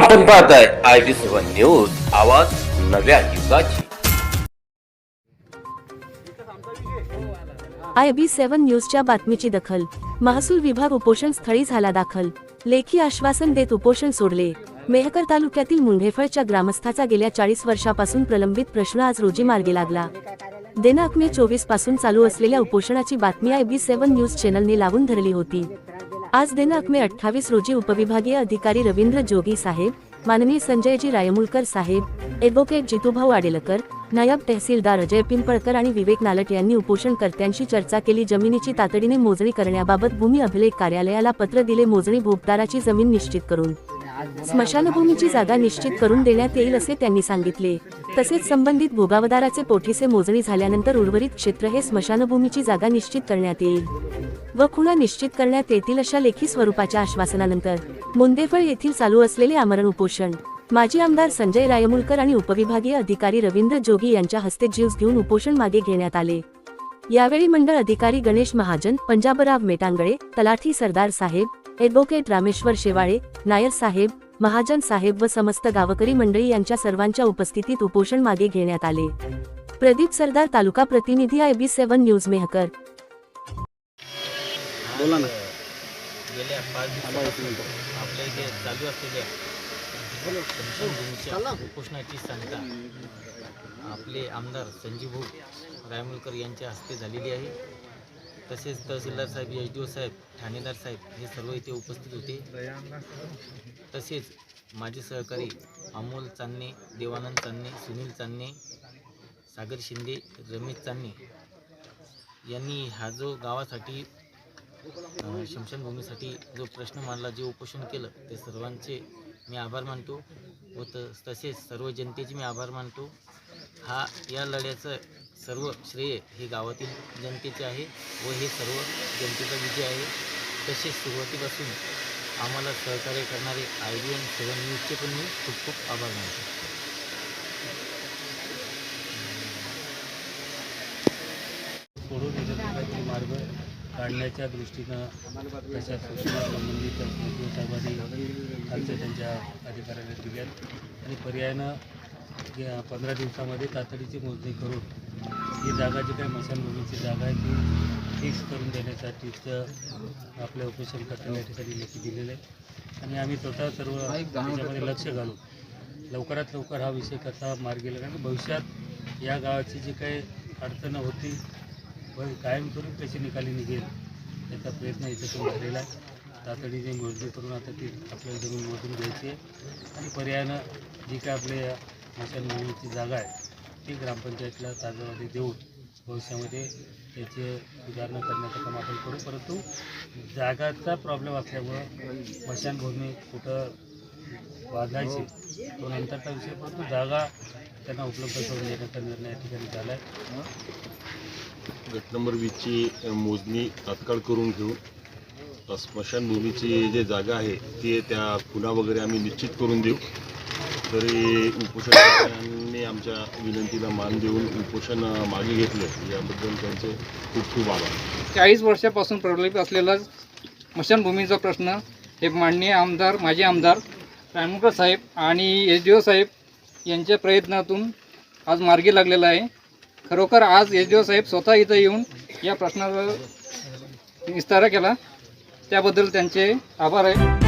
आपण पाहताय I B seven news आवाज नव्या युगाची. आय बी सेव्हन न्यूजच्या बातमीची दखल. महसूल विभाग उपोषण स्थळी झाला दाखल. लेखी आश्वासन देत उपोषण सोडले. मेहकर तालुक्यातील मुंढेफळच्या ग्रामस्थाचा गेल्या चाळीस वर्षापासून प्रलंबित प्रश्न आज रोजी मार्गी लागला. देनाक मे चोवीसपासून चालू असलेल्या उपोषणाची बातमी आय बी सेव्हन न्यूज चॅनलने लावून धरली होती. आज दिनांक मे अठ्ठावीस रोजी उपविभागीय अधिकारी रवींद्र जोगी साहेब माननीय संजयजी रायमुलकर साहेब एडव्होकेट जितूभाऊ आडेलकर नायब तहसीलदार अजय पिंपळकर आणि विवेक नालट यांनी उपोषणकर्त्यांशी चर्चा केली. जमिनीची तातडीने मोजणी करण्याबाबत भूमी अभिलेख कार्यालयाला पत्र दिले. मोजणी भोगदाराची जमीन निश्चित करून स्मशानभूमीची जागा निश्चित करून देण्यात येईल असे त्यांनी सांगितले. तसेच संबंधित भोगावदाराचे पोठीसे मोजणी झाल्यानंतर उर्वरित क्षेत्र हे स्मशानभूमीची जागा निश्चित करण्यात येईल. व खुणा निश्चित करण्यात येतील अशा लेखी स्वरूपाच्या आश्वासनानंतर मुंदेफळ येथील चालू असलेले आमरण उपोषण. माजी आमदार संजय रायमुलकर आणि उपविभागीय अधिकारी रवींद्र जोगी यांच्या हस्ते ज्यूस घेऊन उपोषण मागे घेण्यात आले. यावेळी मंडळ अधिकारी गणेश महाजन पंजाबराव मेटांगळे तलाठी सरदार साहेब एडव्होकेट रामेश्वर शेवाळे नायर साहेब महाजन साहेब व समस्त गावकरी मंडळी यांच्या सर्वांच्या उपस्थितीत उपोषण मागे घेण्यात आले. प्रदीप सरदार तालुका प्रतिनिधी I B seven news Mehkar. बोला ना. गेल्या पाच दिवसापासून आपल्या इथे चालू असलेल्या उपोषणाची सांगता आपले आमदार संजीव भाऊ रायमुलकर यांच्या हस्ते झालेली आहे. तसेच तहसीलदार साहेब एच डी ओ साहेब ठाणेदार साहेब हे सर्व इथे उपस्थित होते. तसेच माझे सहकारी अमोल चांदणे देवानंद चांदणे सुनील चांदणे सागर शिंदे रमेश चांदणे यांनी हा जो गावासाठी शमशानभूमीसाठी जो प्रश्न मांडला जे उपोषण केलं ते सर्वांचे मी आभार मानतो व त तसेच सर्व जनतेचे मी आभार मानतो. हा या लढ्याचं सर्व श्रेय हे गावातील जनतेचे आहे व हे सर्व जनतेचा विजय आहे. तसेच सुरुवातीपासून आम्हाला सहकार्य करणारे आय बी एन सेवन न्यूजचे पण मी खूप खूप आभार मानतो. सोडून मार्ग काढण्याच्या दृष्टीनं तशा सूचना संबंधित मंत्री साहेबांनी त्यांच्या अधिकाऱ्यांना दिल्यात. आणि पर्यायानं या पंधरा दिवसामध्ये तातडीची मोजणी करून ही जागा जी काही मशानभूमीची जागा आहे ती फिक्स करून देण्यासाठीच आपल्या उपोषण करताना या ठिकाणी लेखी दिलेलं आहे. आणि आम्ही स्वतः सर्व त्याच्यामध्ये लक्ष घालू लवकरात लवकर हा विषय कसा मार्गी लागला कारण भविष्यात या गावाची जी काही अडचण होती व करून कशी निकाली निघेल याचा प्रयत्न इथं झालेला आहे. तातडीने मोजणी करून आता ती आपल्याला जमीन मोजून घ्यायची आहे. आणि पर्यायानं जी काय आपल्या स्मशानभूमीची जागा आहे ती ग्रामपंचायतला ताजवादी देऊन भविष्यामध्ये त्याचे सुधारणा करण्याचं काम आपण करू. परंतु जागाचा प्रॉब्लेम असल्यामुळं स्मशानभूमी कुठं बांधायची तो नंतरचा विषय. परंतु जागा त्यांना उपलब्ध करून देण्याचा निर्णय या ठिकाणी झाला आहे गट नंबर वीसची मोजणी तात्काळ करून घेऊन स्मशानभूमीची जे जागा आहे ती त्या खुणा वगैरे आम्ही निश्चित करून देऊ. तरी उपोषणकर्त्यांनी आमच्या विनंतीला मान देऊन उपोषण मागे घेतलं याबद्दल त्यांचे खूप खूप आभार. चाळीस वर्षापासून प्रलंबित असलेला स्मशानभूमीचा प्रश्न हे माननीय आमदार माजी आमदार रायमुलकर साहेब आणि एस डी ओ साहेब यांच्या प्रयत्नातून आज मार्गी लागलेला आहे. खरोखर आज एस डी ओ साहेब स्वतः इथं येऊन या प्रश्नाचा निस्तारा केला. त्याबद्दल त्यांचे आभार आहे.